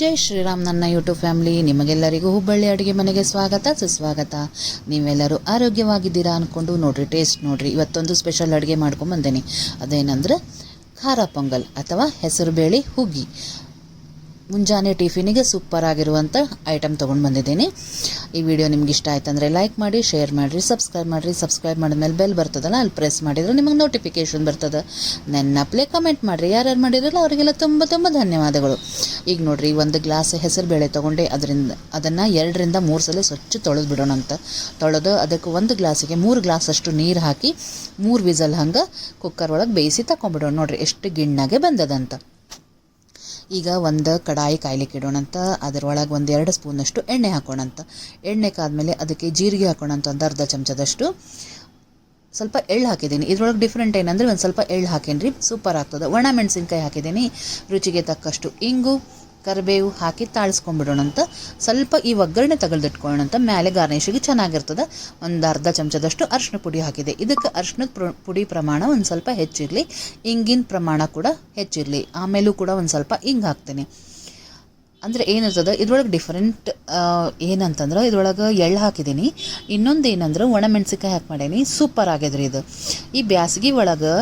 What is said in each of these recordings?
ಜೈ ಶ್ರೀರಾಮ್ ನನ್ನ YouTube family, ನಿಮಗೆಲ್ಲರಿಗೂ ಹುಬ್ಬಳ್ಳಿ ಅಡುಗೆ ಮನೆಗೆ ಸ್ವಾಗತ, ಸುಸ್ವಾಗತ. ನೀವೆಲ್ಲರೂ ಆರೋಗ್ಯವಾಗಿದ್ದೀರಾ ಅಂದ್ಕೊಂಡು ನೋಡಿರಿ, ಟೇಸ್ಟ್ ನೋಡಿರಿ. ಇವತ್ತೊಂದು ಸ್ಪೆಷಲ್ ಅಡುಗೆ ಮಾಡ್ಕೊಂಬಂದೇನೆ ಅದೇನಂದ್ರೆ ಖಾರ ಪೊಂಗಲ್ ಅಥವಾ ಹೆಸರುಬೇಳೆ ಹುಗ್ಗಿ. ಮುಂಜಾನೆ ಟಿಫಿನಿಗೆ ಸೂಪರ್ ಆಗಿರುವಂಥ ಐಟಮ್ ತೊಗೊಂಡು ಬಂದಿದ್ದೀನಿ. ಈ ವಿಡಿಯೋ ನಿಮ್ಗೆ ಇಷ್ಟ ಆಯ್ತಂದರೆ ಲೈಕ್ ಮಾಡಿ ಶೇರ್ ಮಾಡಿರಿ ಸಬ್ಸ್ಕ್ರೈಬ್ ಮಾಡಿರಿ. ಸಬ್ಸ್ಕ್ರೈಬ್ ಮಾಡಿದ್ಮೇಲೆ ಬೆಲ್ ಬರ್ತದಲ್ಲ, ಅಲ್ಲಿ ಪ್ರೆಸ್ ಮಾಡಿದ್ರೆ ನಿಮಗೆ ನೋಟಿಫಿಕೇಶನ್ ಬರ್ತದೆ. ನೆನ್ನಪ್ಲೆ ಕಮೆಂಟ್ ಮಾಡಿರಿ. ಯಾರ್ಯಾರು ಮಾಡಿರಲ್ಲ ಅವರಿಗೆಲ್ಲ ತುಂಬ ತುಂಬ ಧನ್ಯವಾದಗಳು. ಈಗ ನೋಡಿರಿ ಒಂದು ಗ್ಲಾಸ್ ಹೆಸರು ಬೇಳೆ ತೊಗೊಂಡು. ಅದರಿಂದ, ಅದನ್ನು ಎರಡರಿಂದ ಮೂರು ಸಲ ಸ್ವಚ್ಛ ತೊಳೆದು ಬಿಡೋಣ ಅಂತ. ತೊಳೆದು ಅದಕ್ಕೆ ಒಂದು ಗ್ಲಾಸಿಗೆ ಮೂರು ಗ್ಲಾಸ್ ಅಷ್ಟು ನೀರು ಹಾಕಿ, ಮೂರು ವಿಸಲ್ ಹಂಗೆ ಕುಕ್ಕರ್ ಒಳಗೆ ಬೇಯಿಸಿ ತಗೊಂಡ್ಬಿಡೋಣ ನೋಡಿರಿ, ಎಷ್ಟು ಗಿಣ್ಣಾಗೆ ಬಂದದಂತ. ಈಗ ಒಂದು ಕಡಾಯಿ ಕಾಯ್ಲಿಕ್ಕೆ ಇಡೋಣಂತ, ಅದರೊಳಗೆ ಒಂದು ಎರಡು ಸ್ಪೂನಷ್ಟು ಎಣ್ಣೆ ಹಾಕೋಣಂತ. ಎಣ್ಣೆ ಕಾದ್ಮೇಲೆ ಅದಕ್ಕೆ ಜೀರಿಗೆ ಹಾಕೋಣಂತ ಒಂದು ಅರ್ಧ ಚಮಚದಷ್ಟು. ಸ್ವಲ್ಪ ಎಳ್ಳು ಹಾಕಿದ್ದೀನಿ. ಇದ್ರೊಳಗೆ ಡಿಫ್ರೆಂಟ್ ಏನಂದರೆ ಒಂದು ಸ್ವಲ್ಪ ಎಳ್ಳು ಹಾಕೇನಿ ಸೂಪರ್ ಆಗ್ತದೆ. ಒಣ ಮೆಣಸಿನ್ಕಾಯಿ ಹಾಕಿದ್ದೀನಿ. ರುಚಿಗೆ ತಕ್ಕಷ್ಟು ಇಂಗು ಕರಿಬೇವು ಹಾಕಿ ತಾಳಿಸ್ಕೊಂಡ್ಬಿಡೋಣಂತ ಸ್ವಲ್ಪ ಈ ಒಗ್ಗರಣೆ ತಗಲ್ದಿಟ್ಕೊಳ್ಳೋಣಂತ ಮೇಲೆ ಗಾರ್ನಿಷಿಗೆ ಚೆನ್ನಾಗಿರ್ತದೆ. ಒಂದು ಅರ್ಧ ಚಮಚದಷ್ಟು ಅರಿಶಿನ ಪುಡಿ ಹಾಕಿದೆ. ಇದಕ್ಕೆ ಅರಿಶಿನದ ಪುಡಿ ಪ್ರಮಾಣ ಒಂದು ಸ್ವಲ್ಪ ಹೆಚ್ಚಿರಲಿ. ಇಂಗಿನ ಪ್ರಮಾಣ ಕೂಡ ಹೆಚ್ಚಿರಲಿ. ಆಮೇಲೂ ಕೂಡ ಒಂದು ಸ್ವಲ್ಪ ಇಂಗ್ ಹಾಕ್ತೀನಿ. ಅಂದರೆ ಏನಿರ್ತದೆ ಇದ್ರೊಳಗೆ ಡಿಫ್ರೆಂಟ್ ಏನಂತಂದ್ರೆ ಇದ್ರೊಳಗೆ ಎಳ್ಳು ಹಾಕಿದ್ದೀನಿ ಇನ್ನೊಂದು ಏನಂದ್ರೆ ಒಣಮೆಣ್ಸಿನ್ಕಾಯಿ ಹಾಕಿ ಮಾಡೀನಿ. ಸೂಪರ್ ಆಗ್ಯದ್ರಿ ಇದು. ಈ ಬ್ಯಾಸಗಿ ಒಳಗೆ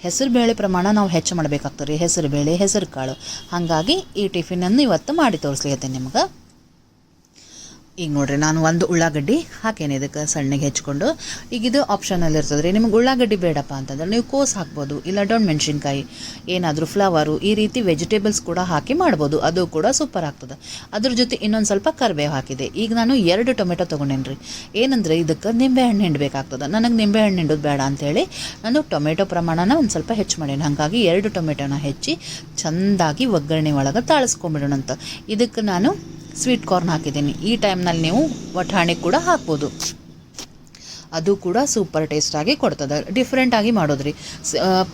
ಹೆಸರು ಬೇಳೆ ಪ್ರಮಾಣ ನಾವು ಹೆಚ್ಚು ಮಾಡಬೇಕಾಗ್ತದೆ ರೀ. ಹೆಸರು ಬೇಳೆ, ಹೆಸರು ಕಾಳು. ಹಾಗಾಗಿ ಈ ಟಿಫಿನನ್ನು ಇವತ್ತು ಮಾಡಿ ತೋರಿಸ್ಲಿಕ್ಕೆ ನಿಮ್ಗೆ. ಈಗ ನೋಡ್ರಿ, ನಾನು ಒಂದು ಉಳ್ಳಾಗಡ್ಡಿ ಹಾಕೇನೆ ಇದಕ್ಕೆ ಸಣ್ಣಗೆ ಹೆಚ್ಕೊಂಡು. ಈಗ ಇದು ಆಪ್ಷನಲ್ಲಿ ಇರ್ತದೆ ರೀ. ನಿಮ್ಗೆ ಉಳ್ಳಾಗಡ್ಡಿ ಬೇಡಪ್ಪ ಅಂತಂದ್ರೆ ನೀವು ಕೋಸ್ ಹಾಕ್ಬೋದು, ಇಲ್ಲ ಡೊಣ್ ಮೆಣಸಿನ್ಕಾಯಿ, ಏನಾದರೂ ಫ್ಲವರು ಈ ರೀತಿ ವೆಜಿಟೇಬಲ್ಸ್ ಕೂಡ ಹಾಕಿ ಮಾಡ್ಬೋದು. ಅದು ಕೂಡ ಸೂಪರ್ ಆಗ್ತದೆ. ಅದ್ರ ಜೊತೆ ಇನ್ನೊಂದು ಸ್ವಲ್ಪ ಕರಿಬೇವು ಹಾಕಿದೆ. ಈಗ ನಾನು ಎರಡು ಟೊಮೆಟೊ ತೊಗೊಂಡೇನಿ ರೀ. ಏನಂದರೆ ಇದಕ್ಕೆ ನಿಂಬೆಹಣ್ಣು ಹಿಂಡಬೇಕಾಗ್ತದೆ. ನನಗೆ ನಿಂಬೆಹಣ್ಣು ಹಿಂಡೋದು ಬೇಡ ಅಂಥೇಳಿ ನಾನು ಟೊಮೆಟೊ ಪ್ರಮಾಣನ ಒಂದು ಸ್ವಲ್ಪ ಹೆಚ್ಚು ಮಾಡೇನಿ. ಹಾಗಾಗಿ ಎರಡು ಟೊಮೆಟೊನ ಹೆಚ್ಚಿ ಚೆಂದಾಗಿ ಒಗ್ಗರಣೆ ಒಳಗೆ ತಾಳಿಸ್ಕೊಂಬಿಡೋಣಂತ. ಇದಕ್ಕೆ ನಾನು ಸ್ವೀಟ್ ಕಾರ್ನ್ ಹಾಕಿದ್ದೀನಿ. ಈ ಟೈಮ್ನಲ್ಲಿ ನೀವು ವಟಾಣಿ ಕೂಡ ಹಾಕ್ಬೋದು. ಅದು ಕೂಡ ಸೂಪರ್ ಟೇಸ್ಟಾಗಿ ಕೊಡ್ತದೆ. ಡಿಫ್ರೆಂಟಾಗಿ ಮಾಡೋದ್ರಿ.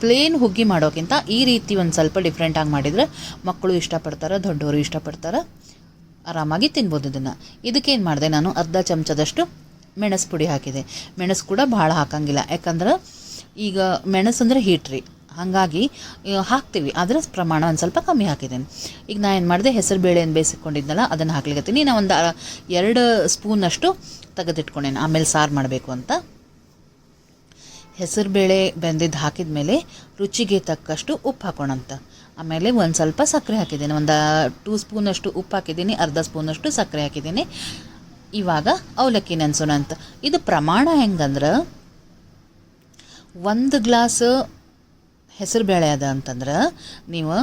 ಪ್ಲೇನ್ ಹುಗ್ಗಿ ಮಾಡೋಕ್ಕಿಂತ ಈ ರೀತಿ ಒಂದು ಸ್ವಲ್ಪ ಡಿಫ್ರೆಂಟಾಗಿ ಮಾಡಿದರೆ ಮಕ್ಕಳು ಇಷ್ಟಪಡ್ತಾರೆ ದೊಡ್ಡವರು ಇಷ್ಟಪಡ್ತಾರೆ, ಆರಾಮಾಗಿ ತಿನ್ಬೋದು ಇದನ್ನು. ಇದಕ್ಕೇನು ಮಾಡಿದೆ ನಾನು? ಅರ್ಧ ಚಮಚದಷ್ಟು ಮೆಣಸು ಪುಡಿ ಹಾಕಿದೆ. ಮೆಣಸು ಕೂಡ ಭಾಳ ಹಾಕಂಗಿಲ್ಲ. ಯಾಕಂದ್ರೆ ಈಗ ಮೆಣಸು ಅಂದರೆ ಹೀಟ್ ರೀ ಹಾಗಾಗಿ ಹಾಕ್ತೀವಿ. ಅದರ ಪ್ರಮಾಣ ಒಂದು ಸ್ವಲ್ಪ ಕಮ್ಮಿ ಹಾಕಿದ್ದೀನಿ. ಈಗ ನಾ ಏನು ಮಾಡಿದೆ, ಹೆಸರು ಬೇಳೆಯನ್ನು ಬೇಯಿಸಿಕೊಂಡಿದ್ನಲ್ಲ, ಅದನ್ನು ಹಾಕ್ಲಿಕತ್ತೀನಿ. ನಾ ಒಂದು ಎರಡು ಸ್ಪೂನಷ್ಟು ತೆಗೆದಿಟ್ಕೊಂಡೇನೆ. ಆಮೇಲೆ ಸಾರು ಮಾಡಬೇಕು ಅಂತ. ಹೆಸರುಬೇಳೆ ಬೆಂದಿದ್ದು ಹಾಕಿದ ಮೇಲೆ ರುಚಿಗೆ ತಕ್ಕಷ್ಟು ಉಪ್ಪು ಹಾಕೋಣಂತ. ಆಮೇಲೆ ಒಂದು ಸ್ವಲ್ಪ ಸಕ್ಕರೆ ಹಾಕಿದ್ದೀನಿ. ಒಂದು ಟೂ ಸ್ಪೂನಷ್ಟು ಉಪ್ಪು ಹಾಕಿದ್ದೀನಿ, ಅರ್ಧ ಸ್ಪೂನಷ್ಟು ಸಕ್ಕರೆ ಹಾಕಿದ್ದೀನಿ. ಇವಾಗ ಅವಲಕ್ಕಿ ನೆನೆಸೋಣ ಅಂತ ಇದು ಪ್ರಮಾಣ ಹೆಂಗಂದ್ರೆ, ಒಂದು ಗ್ಲಾಸ್ ಹೆಸರುಬೇಳೆ ಅದ ಅಂತಂದ್ರೆ ನೀವು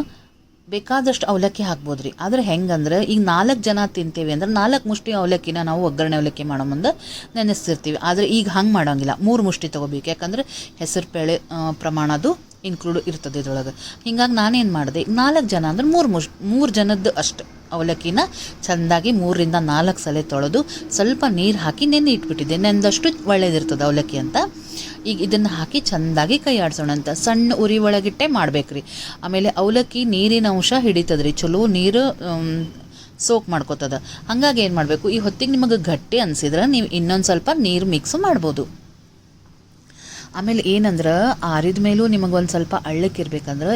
ಬೇಕಾದಷ್ಟು ಅವಲಕ್ಕಿ ಹಾಕ್ಬೋದು ರೀ ಆದರೆ ಹೆಂಗಂದ್ರೆ ಈಗ ನಾಲ್ಕು ಜನ ತಿಂತೀವಿ ಅಂದ್ರೆ ನಾಲ್ಕು ಮುಷ್ಟಿ ಅವಲಕ್ಕಿನ ನಾವು ಒಗ್ಗರಣೆ ಅವಲಕ್ಕಿ ಮಾಡೋ ಮುಂದೆ ನೆನೆಸ್ತಿರ್ತೀವಿ. ಆದರೆ ಈಗ ಹಂಗೆ ಮಾಡೋಂಗಿಲ್ಲ. ಮೂರು ಮುಷ್ಟಿ ತೊಗೋಬೇಕು. ಯಾಕಂದ್ರೆ ಹೆಸರು ಬೇಳೆ ಪ್ರಮಾಣ ಅದು ಇನ್ಕ್ಲೂಡ್ ಇರ್ತದೆ ಇದ್ರೊಳಗೆ. ಹಿಂಗಾಗಿ ನಾನೇನು ಮಾಡಿದೆ ನಾಲ್ಕು ಜನ ಅಂದ್ರೆ ಮೂರು ಮುಷ್ ಮೂರು ಜನದ್ದು ಅಷ್ಟು ಅವಲಕ್ಕಿನ ಚೆಂದಾಗಿ ಮೂರರಿಂದ ನಾಲ್ಕು ಸಲ ತೊಳೆದು ಸ್ವಲ್ಪ ನೀರು ಹಾಕಿ ನೆನೆ ಇಟ್ಬಿಟ್ಟಿದ್ದೆ. ನೆಂದಷ್ಟು ಒಳ್ಳೇದಿರ್ತದೆ ಅವಲಕ್ಕಿ ಅಂತ. ಈಗ ಇದನ್ನು ಹಾಕಿ ಚೆಂದಾಗಿ ಕೈ ಆಡಿಸೋಣ ಅಂತ. ಸಣ್ಣ ಉರಿ ಒಳಗಿಟ್ಟೆ ಮಾಡ್ಬೇಕ್ರಿ. ಆಮೇಲೆ ಅವಲಕ್ಕಿ ನೀರಿನ ಅಂಶ ಹಿಡಿತದ್ರಿ. ಚಲೋ ನೀರು ಸೋಕ್ ಮಾಡ್ಕೋತದ. ಹಾಗಾಗಿ ಏನು ಮಾಡಬೇಕು? ಈ ಹೊತ್ತಿಗೆ ನಿಮಗೆ ಗಟ್ಟಿ ಅನ್ಸಿದ್ರೆ ನೀವು ಇನ್ನೊಂದು ಸ್ವಲ್ಪ ನೀರು ಮಿಕ್ಸ್ ಮಾಡ್ಬೋದು. ಆಮೇಲೆ ಏನಂದ್ರೆ ಆರಿದ ಮೇಲೂ ನಿಮಗೆ ಒಂದು ಸ್ವಲ್ಪ ಅಳ್ಳಕ್ಕಿರ್ಬೇಕಂದ್ರೆ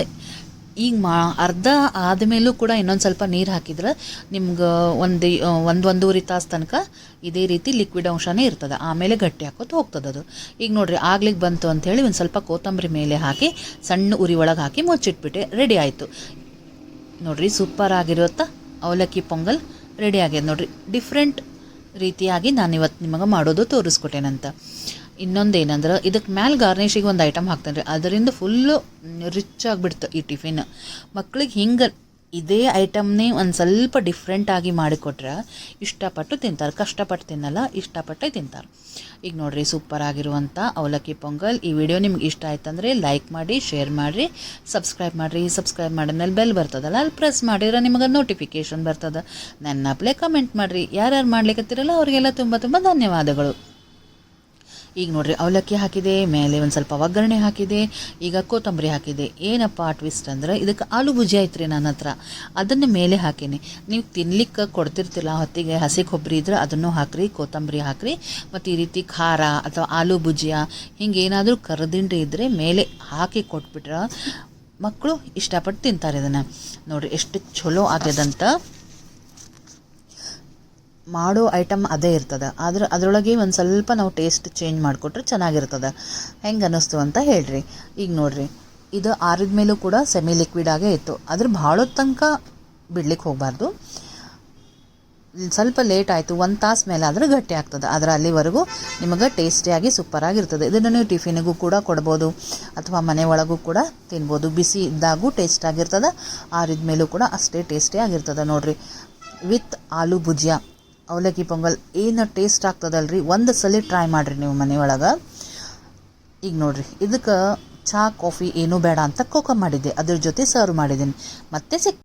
ಈಗ ಮಾ, ಅರ್ಧ ಆದಮೇಲೂ ಕೂಡ ಇನ್ನೊಂದು ಸ್ವಲ್ಪ ನೀರು ಹಾಕಿದ್ರೆ ನಿಮ್ಗೆ ಒಂದು ಒಂದು ಒಂದೂವರೆ ತಾಸು ತನಕ ಇದೇ ರೀತಿ ಲಿಕ್ವಿಡ್ ಅಂಶನೇ ಇರ್ತದೆ. ಆಮೇಲೆ ಗಟ್ಟಿ ಹಾಕೋದು ಹೋಗ್ತದೆ ಅದು. ಈಗ ನೋಡ್ರಿ ಆಗ್ಲಿಕ್ಕೆ ಬಂತು ಅಂಥೇಳಿ ಒಂದು ಸ್ವಲ್ಪ ಕೊತ್ತಂಬರಿ ಮೇಲೆ ಹಾಕಿ ಸಣ್ಣ ಉರಿ ಒಳಗೆ ಹಾಕಿ ಮುಚ್ಚಿಟ್ಬಿಟ್ಟೆ ರೆಡಿ ಆಯಿತು. ನೋಡ್ರಿ ಸೂಪರ್ ಆಗಿರುತ್ತಾ? ಅವಲಕ್ಕಿ ಪೊಂಗಲ್ ರೆಡಿ ಆಗ್ಯದ ನೋಡ್ರಿ. ಡಿಫ್ರೆಂಟ್ ರೀತಿಯಾಗಿ ನಾನು ಇವತ್ತು ನಿಮಗೆ ಮಾಡೋದು ತೋರಿಸ್ಕೊಟ್ಟೇನಂತ. ಇನ್ನೊಂದು ಏನಂದ್ರೆ ಇದಕ್ಕೆ ಮ್ಯಾಲೆ ಗಾರ್ನಿಷಿಗೆ ಒಂದು ಐಟಮ್ ಹಾಕ್ತೇನೆ ರೀ ಅದರಿಂದ ಫುಲ್ಲು ರಿಚ್ ಆಗಿಬಿಡ್ತು ಈ ಟಿಫಿನ್ ಮಕ್ಳಿಗೆ ಹಿಂಗೆ ಇದೇ ಐಟಮ್ನೇ ಒಂದು ಸ್ವಲ್ಪ ಡಿಫ್ರೆಂಟಾಗಿ ಮಾಡಿಕೊಟ್ರೆ ಇಷ್ಟಪಟ್ಟು ತಿಂತಾರೆ. ಕಷ್ಟಪಟ್ಟು ತಿನ್ನಲ್ಲ, ಇಷ್ಟಪಟ್ಟೆ ತಿಂತಾರೆ. ಈಗ ನೋಡಿರಿ ಸೂಪರ್ ಆಗಿರುವಂಥ ಅವಲಕ್ಕಿ ಪೊಂಗಲ್. ಈ ವಿಡಿಯೋ ನಿಮ್ಗೆ ಇಷ್ಟ ಆಯ್ತಂದ್ರೆ ಲೈಕ್ ಮಾಡಿ ಶೇರ್ ಮಾಡಿರಿ. ಸಬ್ಸ್ಕ್ರೈಬ್ ಮಾಡಿರಿ. ಸಬ್ಸ್ಕ್ರೈಬ್ ಮಾಡಿದ್ಮೇಲೆ ಬೆಲ್ ಬರ್ತದಲ್ಲ ಅಲ್ಲಿ ಪ್ರೆಸ್ ಮಾಡಿದ್ರೆ ನಿಮಗೆ ನೋಟಿಫಿಕೇಶನ್ ಬರ್ತದೆ. ನನ್ನ ಕಮೆಂಟ್ ಮಾಡಿರಿ. ಯಾರ್ಯಾರು ಮಾಡ್ಲಿಕ್ಕತ್ತಿರಲ್ಲ ಅವರಿಗೆಲ್ಲ ತುಂಬ ತುಂಬ ಧನ್ಯವಾದಗಳು. ಈಗ ನೋಡ್ರಿ, ಅವಲಕ್ಕಿ ಹಾಕಿದೆ, ಮೇಲೆ ಒಂದು ಸ್ವಲ್ಪ ಒಗ್ಗರಣೆ ಹಾಕಿದೆ, ಈಗ ಕೊತ್ತಂಬರಿ ಹಾಕಿದೆ. ಏನಪ್ಪ ಟ್ವಿಸ್ಟ್ ಅಂದ್ರೆ, ಇದಕ್ಕೆ ಆಲೂ ಭುಜಿ ಐತ್ರಿ ನನ್ನ ಹತ್ರ. ಅದನ್ನು ಮೇಲೆ ಹಾಕಿನಿ. ನೀವು ತಿನ್ಲಿಕ್ಕೆ ಕೊಡ್ತಿರ್ತಿಲ್ಲ, ಹೊತ್ತಿಗೆ ಹಸಿ ಕೊಬ್ಬರಿ ಇದ್ರೆ ಅದನ್ನು ಹಾಕ್ರಿ, ಕೊತ್ತಂಬರಿ ಹಾಕ್ರಿ. ಮತ್ತು ಈ ರೀತಿ ಖಾರ ಅಥವಾ ಆಲೂ ಭುಜಿಯ ಹಿಂಗೆ ಏನಾದರೂ ಕರದಿಂಡ್ರಿ ಇದ್ದರೆ ಮೇಲೆ ಹಾಕಿ ಕೊಟ್ಬಿಟ್ರೆ ಮಕ್ಕಳು ಇಷ್ಟಪಟ್ಟು ತಿಂತಾರೆ ಇದನ್ನು. ನೋಡಿರಿ, ಎಷ್ಟು ಚಲೋ ಆಗ್ಯದಂತ. ಮಾಡೋ ಐಟಮ್ ಅದೇ ಇರ್ತದೆ. ಆದ್ರೆ ಅದರೊಳಗೆ ಒಂದು ಸ್ವಲ್ಪ ನಾವು ಟೇಸ್ಟ್ ಚೇಂಜ್ ಮಾಡಿಕೊಟ್ರೆ ಚೆನ್ನಾಗಿರ್ತದೆ. ಹೆಂಗೆ ಅನ್ನಿಸ್ತು ಅಂತ ಹೇಳ್ರಿ. ಈಗ ನೋಡ್ರಿ, ಇದು ಆರಿದ ಮೇಲೂ ಕೂಡ ಸೆಮಿ ಲಿಕ್ವಿಡ್ ಆಗೇ ಇತ್ತು. ಆದ್ರೆ ಭಾಳ ತನಕ ಬಿಡ್ಲಿಕ್ಕೆ ಹೋಗಬಾರ್ದು. ಸ್ವಲ್ಪ ಲೇಟ್ ಆಯಿತು, ಒಂದು ತಾಸು ಮೇಲೆ ಆದರೆ ಗಟ್ಟಿ ಆಗ್ತದೆ. ಆದರೆ ಅಲ್ಲಿವರೆಗೂ ನಿಮಗೆ ಟೇಸ್ಟಿಯಾಗಿ ಸೂಪರಾಗಿರ್ತದೆ ಇದನ್ನು ನೀವು ಟಿಫಿನಿಗೂ ಕೂಡ ಕೊಡ್ಬೋದು, ಅಥವಾ ಮನೆ ಒಳಗೂ ಕೂಡ ತಿನ್ಬೋದು. ಬಿಸಿ ಇದ್ದಾಗೂ ಟೇಸ್ಟ್ ಆಗಿರ್ತದೆ, ಆರಿದ ಮೇಲೂ ಕೂಡ ಅಷ್ಟೇ ಟೇಸ್ಟಿ ಆಗಿರ್ತದೆ ನೋಡಿರಿ. ವಿತ್ ಆಲೂ ಭುಜಿಯಾ. ಅವಲಕ್ಕಿ ಪೊಂಗಲ್ ಏನು ಟೇಸ್ಟ್ ಆಗ್ತದಲ್ರಿ? ಒಂದು ಸಲ ಟ್ರೈ ಮಾಡಿರಿ ನೀವು ಮನೆಯೊಳಗೆ ಈಗ ನೋಡಿರಿ, ಇದಕ್ಕೆ ಚಹಾ ಕಾಫಿ ಏನೂ ಬೇಡ ಅಂತ ಕೋಕ ಮಾಡಿದ್ದೆ. ಅದ್ರ ಜೊತೆ ಸರ್ವ್ ಮಾಡಿದ್ದೀನಿ. ಮತ್ತೆ ಸಿಕ್